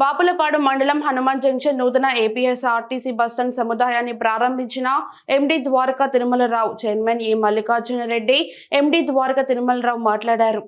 బాపులపాడు మండలం హనుమాన్ జంక్షన్ నూతన APS RTC bus stand సముదాయాన్ని ప్రారంభించిన MD Dwaraka Tirumalarao chairman E Mallikarjuna Reddy MD Dwaraka Tirumalarao మాట్లాడారు.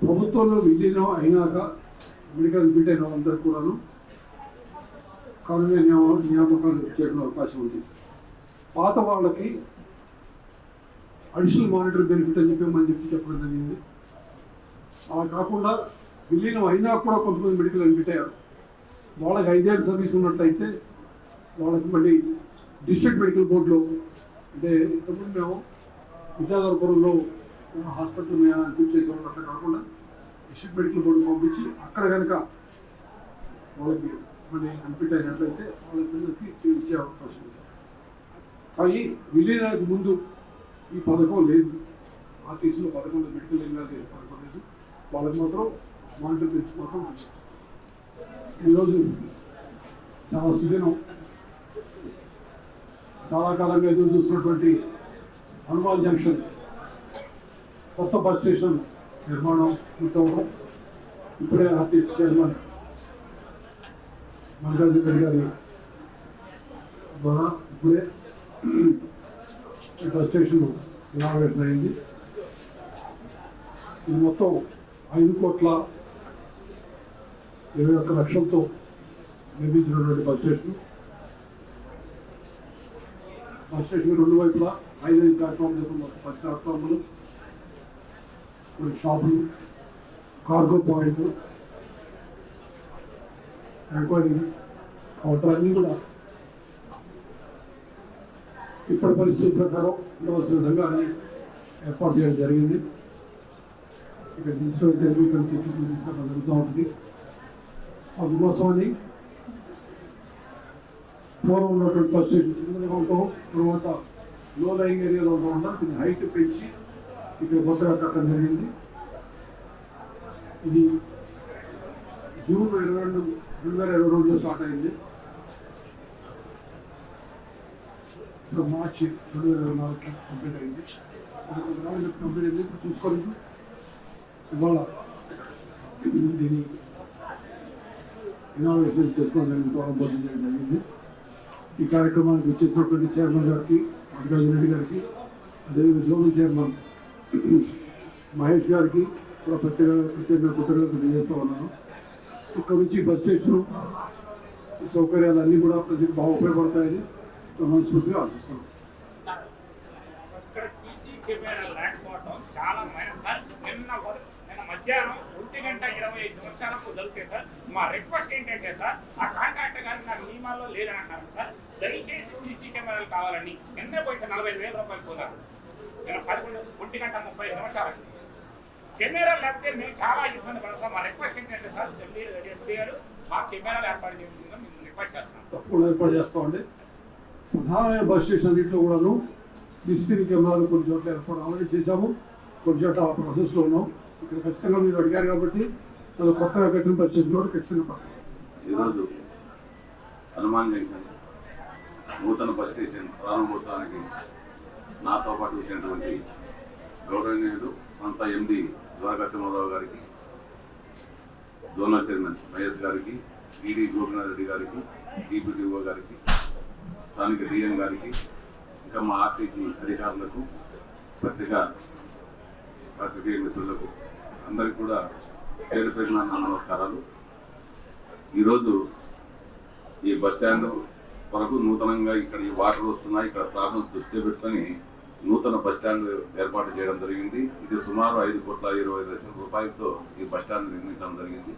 ప్రభుత్వంలో విలీనం అయినాక మెడికల్ బిడ్ అయిన వాళ్ళందరూ కూడాను కానూనీ నియమ నియామకాలు చేయడం అవకాశం ఉంది. పాత వాళ్ళకి అడిషనల్ మానిటర్ బెనిఫిట్ అని చెప్పి మనం చెప్పి చెప్పడం జరిగింది. అలా కాకుండా విలీనం అయినా కూడా కొంతమంది మెడికల్ అడ్మిట్ అయ్యారు. వాళ్ళకి ఐదేళ్ళు సర్వీస్ ఉన్నట్లయితే వాళ్ళకి మళ్ళీ డిస్ట్రిక్ట్ మెడికల్ బోర్డులో అంటే ఇంతకుముందు మేము విద్యాధరపురంలో హాస్పిటల్ మేము చేసే వాళ్ళు అట్లా కాకుండా డిస్ట్రిక్ట్ మెడికల్ బోర్డు పంపించి అక్కడ కనుక వాళ్ళకి మనం అడ్మిట్ అయినట్లయితే వాళ్ళ పిల్లలకి ఇచ్చే అవకాశం ఉంది. కానీ విలీనానికి ముందు ఈ పథకం లేదు. ఆర్టీసీలో పథకంలో మెడికల్ లేదు పథకం లేదు వాళ్ళకి మాత్రం మానిటర్ పెంచి మాత్రం ఈరోజు చాలా సుదినం. చాలా కాలంగా ఎదురు చూస్తున్నటువంటి హనుమాన్ జంక్షన్ కొత్త బస్ స్టేషన్ నిర్మాణం పూర్తవడం. ఇప్పుడే ఆర్టీసీ చైర్మన్ మల్లికార్జున గారి ద్వారా ఇప్పుడే ఈ బస్ స్టేషన్ ఇనాగ్రేషన్ అయింది. ఇది మొత్తం ఐదు కోట్ల ఇరవై ఒక్క లక్షలతో నిర్మించినటువంటి బస్ స్టేషన్. బస్ స్టేషన్ రెండు వైపులా ఐదు ఐదు ప్లాట్ఫామ్ మొత్తం పది ప్లాట్ఫామ్లు కొన్ని షాపులు కార్గో పాయింట్లు ఎంక్వైరీ కౌంటర్ కూడా ఇప్పటి పరిస్థితి ప్రకారం ఉండవలసిన విధంగా అన్ని ఏర్పాటు చేయడం జరిగింది ఇక్కడ తీసుకుని తెలుగు ఇక్కడ చెట్టు తీసుకోవడం జరుగుతూ ఉంటుంది అందుకోసమని పూర్వం ఉన్నటువంటి పరిస్థితి స్టేషన్ చిన్నదిగా ఉంటాం తర్వాత లో లైంగ్ ఏరియాలో ఉండడం దీన్ని హైట్ పెంచి ఇక్కడ కొత్తగా కట్టడం జరిగింది ఇది జూన్ ఇరవై రెండు రెండు వేల ఇరవై రెండులో స్టార్ట్ అయింది. ఇప్పుడు మార్చి రెండు వేల ఇరవై నాలుగుకి కంప్లీట్ అయింది. కంప్లీట్ అయింది. ఇప్పుడు చూసుకోండి ఇవాళ దీని ఇనాగ్రేషన్ చేసుకోవడానికి ప్రారంభం చేయడం జరిగింది. ఈ కార్యక్రమానికి వచ్చేసినటువంటి చైర్మన్ గారికి మల్లికార్జున రెడ్డి గారికి అదేవిధంగా జోనల్ చైర్మన్ మహేష్ గారికి కూడా ప్రత్యేక ప్రత్యేక కృతజ్ఞతలు తెలియజేస్తూ ఉన్నాను. ఇక్కడ నుంచి బస్ స్టేషన్ సౌకర్యాలన్నీ కూడా ప్రజలకు బాగా ఉపయోగపడతాయని మనస్ఫూర్తిగా ఆశిస్తున్నాను. ఇక్కడ సీసీ చాలా మైనస్ సార్ నిన్న ఉదయం- మధ్యాహ్నం ఒంటి గంట ఇరవై ఐదు నిమిషాలకు దొరికితే సార్ మా రిక్వెస్ట్ ఏంటంటే సార్ ఆ కాంట్రాక్టర్ గారు నాకు నియమాల్లో లేదని అంటారు సార్ దయచేసి సీసీ కెమెరాలు కావాలని. నిన్నే పోయి నలభై వేల రూపాయలు పోతారు నిన్న పదకొండు ఒంటి గంట ముప్పై ఐదు నిమిషాలకి కెమెరా లేకపోతే మేము చాలా ఇబ్బంది పడతాం. మా రిక్వెస్ట్ ఏంటంటే సార్ మీరు ఎంపీ గారు మా కెమెరాలు ఏర్పాటు చేసిందిగా మేము రిక్వెస్ట్ చేస్తున్నాం తప్పకుండా ఏర్పాటు చేస్తామండి. ప్రధానమైన బస్ స్టేషన్ అన్నింటిలో కూడాను సీసీటీవీ కెమెరాలు కొన్ని చోట్ల ఏర్పాటు ఆల్రెడీ చేశాము. కొన్ని చోట్ల ఆ ప్రాసెస్లో ఉన్నాం. ఇక్కడ ఖచ్చితంగా మీరు అడిగారు కాబట్టి అది కొత్తగా కట్టిన బస్ స్టేషన్ కూడా ఖచ్చితంగా పడతాం ఈరోజు హనుమాన్ జంక్షన్ నూతన బస్ స్టేషన్ ప్రారంభోత్సవానికి నాతో పాటు వచ్చినటువంటి గౌరవనీయుడు సంత ఎండి ద్వారకా తిమ్మరావు గారికి జోనా చైర్మన్ వైఎస్ గారికి ఈడీ గోపినాథ్ రెడ్డి గారికి డిపిటిఓ గారికి స్థానిక డిఎం గారికి ఇంకా మా ఆర్టీసీ అధికారులకు పత్రికా పత్రికేయ మిత్రులకు అందరికి కూడా పేరు పేరున నమస్కారాలు. ఈరోజు ఈ బస్ స్టాండ్ వరకు నూతనంగా ఇక్కడ ఈ వాటర్ వస్తున్నాయి ఇక్కడ ప్రాబ్లమ్స్ దృష్టిలో పెట్టుకొని నూతన బస్టాండ్ ఏర్పాటు చేయడం జరిగింది. ఇది సుమారు ఐదు కోట్ల ఇరవై ఐదు లక్షల రూపాయలతో ఈ బస్ స్టాండ్ నిర్మించడం జరిగింది.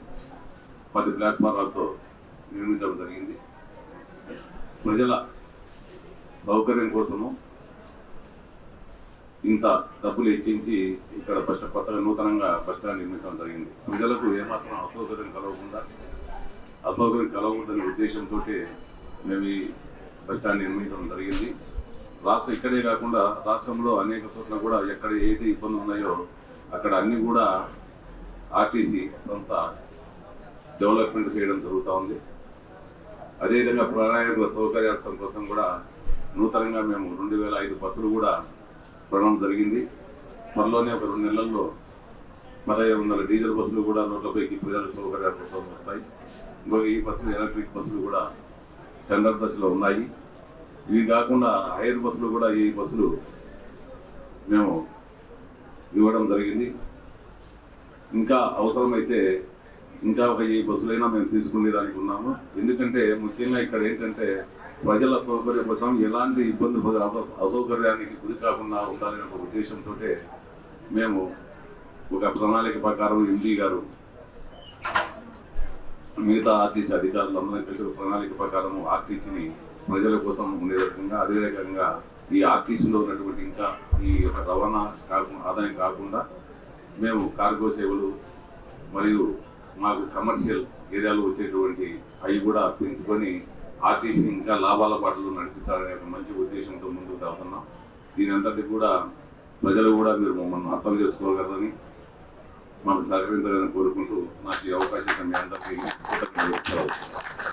పది ప్లాట్ఫారాలతో నిర్మించడం జరిగింది. ప్రజల సౌకర్యం కోసము ఇంత డబ్బులు ఇచ్చించి ఇక్కడ బస్ కొత్తగా నూతనంగా బస్ స్టాండ్ నిర్మించడం జరిగింది. ప్రజలకు ఏమాత్రం అసౌకర్యం కలగకుండా అసౌకర్యం కలగకూడదనే ఉద్దేశంతో మేము ఈ బస్ స్టాండ్ నిర్మించడం జరిగింది. రాష్ట్రం ఇక్కడే కాకుండా రాష్ట్రంలో అనేక చోట్ల కూడా ఎక్కడ ఏదైతే ఇబ్బందులు ఉన్నాయో అక్కడ అన్ని కూడా ఆర్టీసీ సొంత డెవలప్మెంట్ చేయడం జరుగుతూ ఉంది. అదేవిధంగా ప్రయాణికుల సౌకర్యార్థం కోసం కూడా నూతనంగా మేము రెండు వేల ఐదు బస్సులు కూడా కొనడం జరిగింది. త్వరలోనే ఒక రెండు నెలల్లో పదహైదు వందల డీజిల్ బస్సులు కూడా రోడ్లపైకి ప్రజల సౌకర్యాల కోసం వస్తాయి. ఇంకో ఈ బస్సులు ఎలక్ట్రిక్ బస్సులు కూడా టెండర్ దశలో ఉన్నాయి. ఇవి కాకుండా హైర్ బస్సులు కూడా ఈ బస్సులు మేము ఇవ్వడం జరిగింది. ఇంకా అవసరమైతే ఇంకా ఒక ఈ బస్సులైనా మేము తీసుకునేదానికి ఉన్నాము. ఎందుకంటే ముఖ్యంగా ఇక్కడ ఏంటంటే ప్రజల సౌకర్య కోసం ఎలాంటి ఇబ్బంది అసౌకర్యానికి గురి కాకుండా ఉండాలనే ఒక ఉద్దేశంతో మేము ఒక ప్రణాళిక ప్రకారం ఎండీ గారు మిగతా ఆర్టీసీ అధికారులందరికీ ప్రణాళిక ప్రకారం ఆర్టీసీని ప్రజల కోసం ఉండే రకంగా అదే రకంగా ఈ ఆర్టీసీలో ఉన్నటువంటి ఇంకా ఈ యొక్క రవాణా కాకుండా ఆదాయం కాకుండా మేము కార్గో సేవలు మరియు మాకు కమర్షియల్ ఏరియాలో వచ్చేటువంటి అవి కూడా పెంచుకొని ఆర్టీసీని ఇంకా లాభాల పాటలు నడిపించాలనే ఒక మంచి ఉద్దేశంతో ముందుకు సాగుతున్నాం. దీని అంతటి కూడా ప్రజలు కూడా మీరు మమ్మల్ని అర్థం చేసుకోగలరని మాకు సహకరించాలని కోరుకుంటూ నాకు ఈ అవకాశం మీ అందరికీ కృతజ్ఞతలు